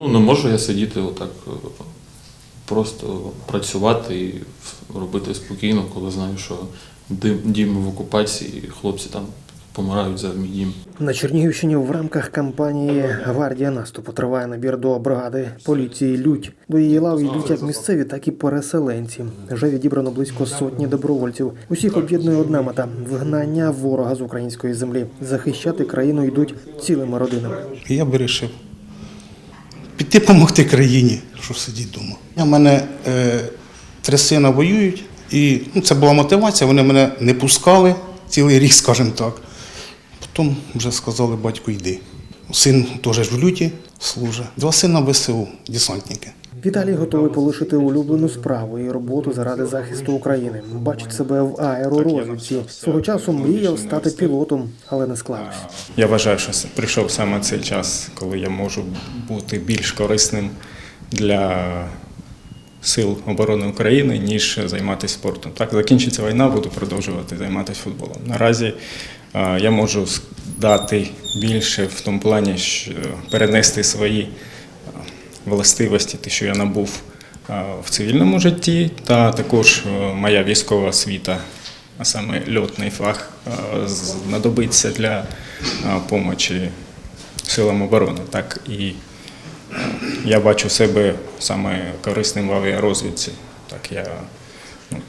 Ну, не можу я сидіти отак, е, просто працювати і робити спокійно, коли знаю, що дим- дім в окупації, і хлопці там помирають за мій дім. На Чернігівщині в рамках кампанії Гвардія наступу триває набір до бригади поліції Лють. До її лав йдуть як місцеві, так і переселенці. Вже відібрано близько сотні добровольців. Усіх об'єднує одна мета вигнання ворога з української землі. Захищати країну йдуть цілими родинами. Я вирішив піти допомогти країні, що сидіть вдома. У мене е, три сина воюють, і ну, це була мотивація, вони мене не пускали цілий рік, скажімо так. Потім вже сказали, батько, йди. Син теж в люті служить. Два сина ВСУ, десантники. Віталій готовий полишити улюблену справу і роботу заради захисту України. Бачить себе в аеророзвідці. Свого часу мріяв стати пілотом, але не склалося. Я вважаю, що прийшов саме цей час, коли я можу бути більш корисним для сил оборони України, ніж займатися спортом. Так, закінчиться війна, буду продовжувати займатися футболом. Наразі я можу дати більше в тому плані, що перенести свої властивості, те, що я набув в цивільному житті, та також е, моя військова освіта, а саме льотний фах, знадобиться для допомоги силам оборони. Так і е, я бачу себе саме корисним в авіарозвідці. Так я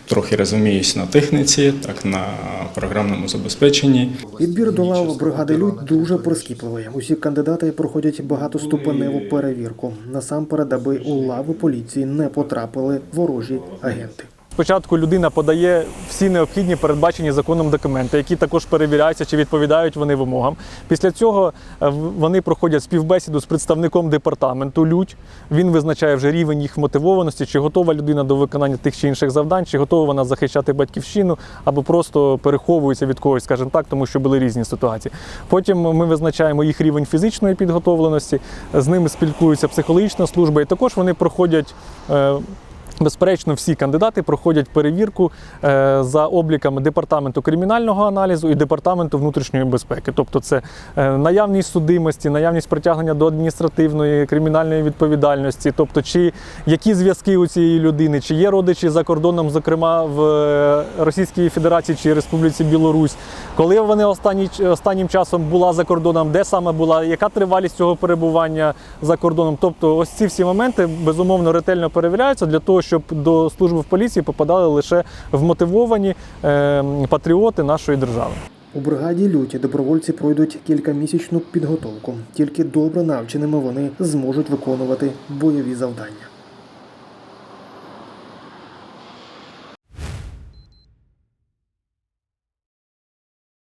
трохи розуміюсь на техніці, так на програмному забезпеченні. Відбір до лав бригади Людь дуже прискіпливий. Усі кандидати проходять багатоступеневу перевірку. Насамперед, аби у лави поліції не потрапили ворожі агенти. Спочатку людина подає всі необхідні передбачені законом документи, які також перевіряються, чи відповідають вони вимогам. Після цього е, вони проходять співбесіду з представником департаменту Людь. Він визначає вже рівень їх мотивованості, чи готова людина до виконання тих чи інших завдань, чи готова вона захищати батьківщину, або просто переховується від когось, скажімо так, тому що були різні ситуації. Потім ми визначаємо їх рівень фізичної підготовленості, з ними спілкується психологічна служба, і також вони проходять. Безперечно, всі кандидати проходять перевірку е, за обліками департаменту кримінального аналізу і департаменту внутрішньої безпеки. Тобто, це е, наявність судимості, наявність притягнення до адміністративної кримінальної відповідальності, тобто, чи які зв'язки у цієї людини, чи є родичі за кордоном, зокрема в е, Російській Федерації чи Республіці Білорусь, коли вони останні, останнім часом була за кордоном, де саме була, яка тривалість цього перебування за кордоном. Тобто, ось ці всі моменти безумовно ретельно перевіряються для того, щоб до служби в поліції попадали лише вмотивовані е, патріоти нашої держави. У бригаді люті добровольці пройдуть кількамісячну підготовку. Тільки добре навченими вони зможуть виконувати бойові завдання.